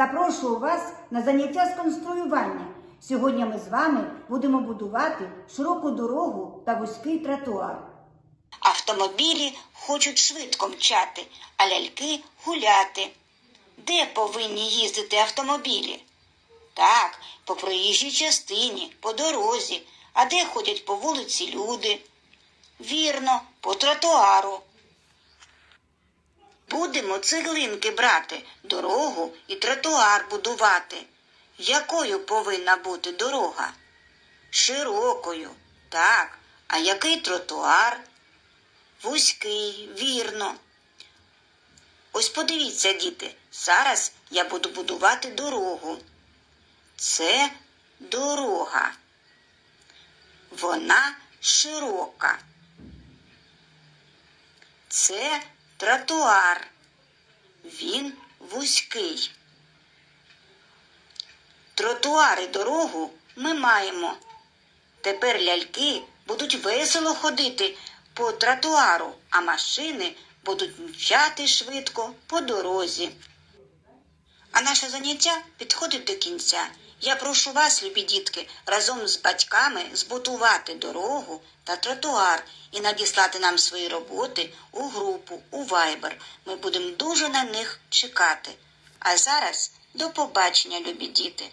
Запрошую вас на заняття з конструювання. Сьогодні ми з вами будемо будувати широку дорогу та вузький тротуар. Автомобілі хочуть швидко мчати, а ляльки гуляти. Де повинні їздити автомобілі? Так, по проїжджій частині, по дорозі, а де ходять по вулиці люди? Вірно, по тротуару. Будемо цеглинки брати, дорогу і тротуар будувати. Якою повинна бути дорога? Широкою, так. А який тротуар? Вузький, вірно. Ось подивіться, діти, зараз я буду будувати дорогу. Це дорога. Вона широка. Це тротуар. Він вузький. Тротуар і дорогу ми маємо. Тепер ляльки будуть весело ходити по тротуару, а машини будуть мчати швидко по дорозі. А наше заняття підходить до кінця. Я прошу вас, любі дітки, разом з батьками збудувати дорогу та тротуар і надіслати нам свої роботи у групу у Viber. Ми будемо дуже на них чекати. А зараз до побачення, любі діти!